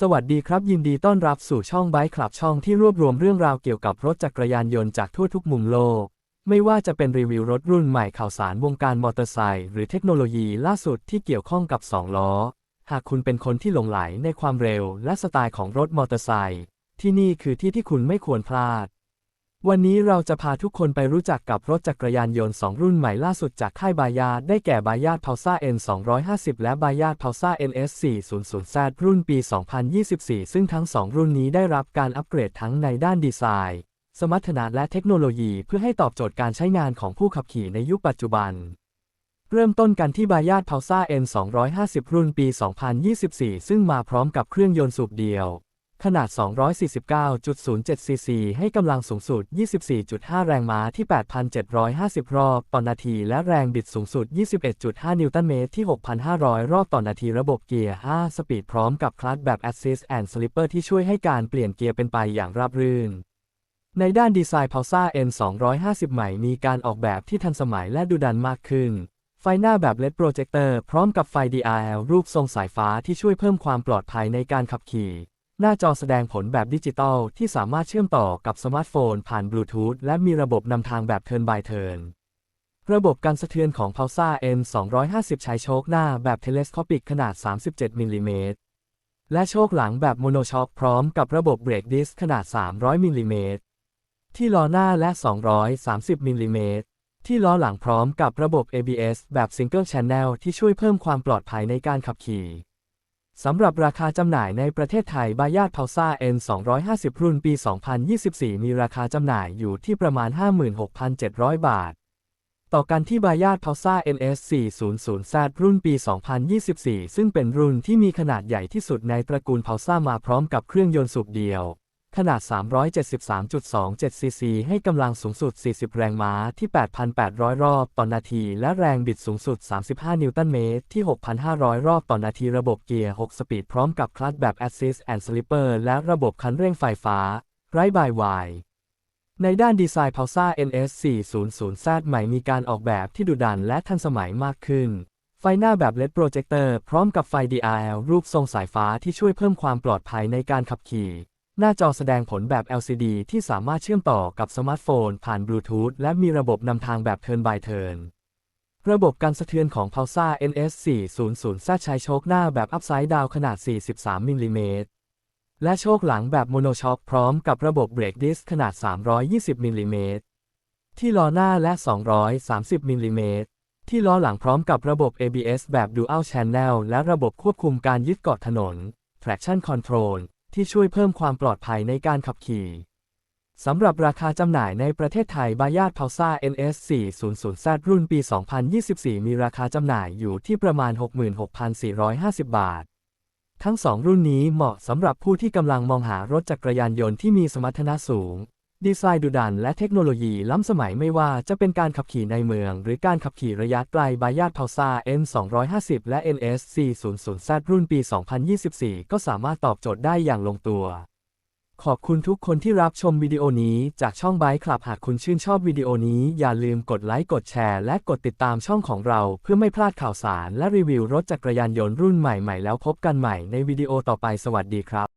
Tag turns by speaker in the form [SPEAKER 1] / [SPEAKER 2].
[SPEAKER 1] สวัสดีครับ ยินดีต้อนรับสู่ช่องไบค์คลับช่องที่รวบรวมเรื่องราวเกี่ยวกับรถจักรยานยนต์จากทั่วทุกมุมโลก ไม่ว่าจะเป็นรีวิวรถรุ่นใหม่ข่าวสารวงการมอเตอร์ไซค์หรือเทคโนโลยีล่าสุดที่เกี่ยวข้องกับ 2 ล้อ หากคุณเป็นคนที่หลงไหลในความเร็วและสไตล์ของรถมอเตอร์ไซค์ที่นี่คือที่ที่คุณไม่ควรพลาด วันนี้เราจะพาทุกคนไปรู้จักกับรถจักรยานยนต์ 2 รุ่นใหม่ล่าสุดจากค่ายบายา ได้แก่บายา p พาซ่า N 250 และบายา p พาซ่า NS 400 Z รุ่นปี 2024 ซึ่งทั้ง 2 รุ่นนี้ได้รับการอัปเกรดทั้งในด้านดีไซน์ สมรรถนะและเทคโนโลยีเพื่อให้ตอบโจทย์การใช้งานของผู้ขับขี่ในยุคปัจจุบัน เริ่มต้นกันที่บายา p พาซ่า N 250 รุ่นปี 2024 ซึ่งมาพร้อมกับเครื่องยนต์สูบเดียว ขนาด 249.07 ซีซี ให้กำลังสูงสุด 24.5 แรงม้าที่ 8,750 รอบต่อนาที และแรงบิดสูงสุด 21.5 นิวตันเมตรที่ 6,500 รอบต่อนาทีระบบเกียร์ 5 สปีดพร้อมกับคลัตช์แบบ Assist and Slipper ที่ช่วยให้การเปลี่ยนเกียร์เป็นไปอย่างราบรื่น ในด้านดีไซน์ p พาซ่า N 250ใหม่มีการออกแบบที่ทันสมัยและดูดันมากขึ้นไฟหน้าแบบ LED โปรเจคเตอร์พร้อมกับไฟ DRL รูปทรงสายฟ้าที่ช่วยเพิ่มความปลอดภัยในการขับขี่ หน้าจอแสดงผลแบบดิจิตอลที่สามารถเชื่อมต่อกับสมาร์ทโฟนผ่านบลูทูธและมีระบบนำทางแบบ Turn by Turn ระบบการสะเทือนของ p าซ่า N 250ใช้โชคหน้าแบบ Telescopic ขนาด 37มิลลิเมตรและโชคหลังแบบโมโนช็อคพร้อมกับระบบเบรกดิสขนาด 300มิลลิเมตรที่ล้อหน้าและ 230มิลลิเมตรที่ล้อหลังพร้อมกับระบบ ABS แบบ Single Channel ที่ช่วยเพิ่มความปลอดภัยในการขับขี่ สำหรับราคาจำหน่ายในประเทศไทยบายา p พาซ่า N 250 รุ่นปี 2024 มีราคาจำหน่ายอยู่ที่ประมาณ 56,700 บาท ต่อกันที่บายา p พาซ่า NS 400 Z รุ่นปี 2024 ซึ่งเป็นรุ่นที่มีขนาดใหญ่ที่สุดในตระกูล p พาซ่ามาพร้อมกับเครื่องยนต์สูบเดียว ขนาด 373.27 ซีซี ให้กำลังสูงสุด 40 แรงม้าที่ 8,800 รอบต่อนาที และแรงบิดสูงสุด 35 นิวตันเมตรที่ 6,500 รอบต่อนาที ระบบเกียร์ 6 สปีดพร้อมกับคลัตช์แบบ Assist and Slipper และระบบคันเร่งไฟฟ้า ไร้บายวายในด้านดีไซน์ p พาซ่า NS 400 Z ใหม่มีการออกแบบที่ดุดันและทันสมัยมากขึ้น ไฟหน้าแบบ LED โปรเจคเตอร์พร้อมกับไฟ DRL รูปทรงสายฟ้าที่ช่วยเพิ่มความปลอดภัยในการขับขี่ หน้าจอแสดงผลแบบ LCD ที่สามารถเชื่อมต่อกับสมาร์ทโฟน ผ่านบลูทูธและมีระบบนำทางแบบ Turn by Turn ระบบการสะเทือนของ p พาซ่า NS 400 Z ใช้โชคหน้าแบบ Upside Down ขนาด 43 มิลลิเมตร และโชคหลังแบบโมโนช็อคพร้อมกับระบบเบรกดิสขนาด 320 มิลลิเมตร ที่ล้อหน้าและ 230 มิลลิเมตร ที่ล้อหลังพร้อมกับระบบ ABS แบบ Dual Channel และระบบควบคุมการยึดเกาะถนน Traction Control ที่ช่วยเพิ่มความปลอดภัยในการขับขี่สำหรับราคาจำหน่ายในประเทศไทยบายา p พาซ่า NS 400 Z รุ่นปี 2024 มีราคาจำหน่ายอยู่ที่ประมาณ 66,450 บาท ทั้ง2รุ่นนี้เหมาะสำหรับผู้ที่กำลังมองหารถจักรยานยนต์ที่มีสมรรถนะสูง ดีไซน์ดุดันและเทคโนโลยีล้ำสมัยไม่ว่าจะเป็นการขับขี่ในเมือง หรือการขับขี่ระยะไกลบายา p พาซา N 250 และ NS 400 Z รุ่นปี 2024 ก็สามารถตอบโจทย์ได้อย่างลงตัว ขอบคุณทุกคนที่รับชมวิดีโอนี้จากช่องไบค์คลับหากคุณชื่นชอบวิดีโอนี้อย่าลืมกดไลค์กดแชร์และกดติดตามช่องของเรา เพื่อไม่พลาดข่าวสารและรีวิวรถจักรยานยนต์รุ่นใหม่ๆแล้วพบกันใหม่ในวิดีโอต่อไปสวัสดีครับ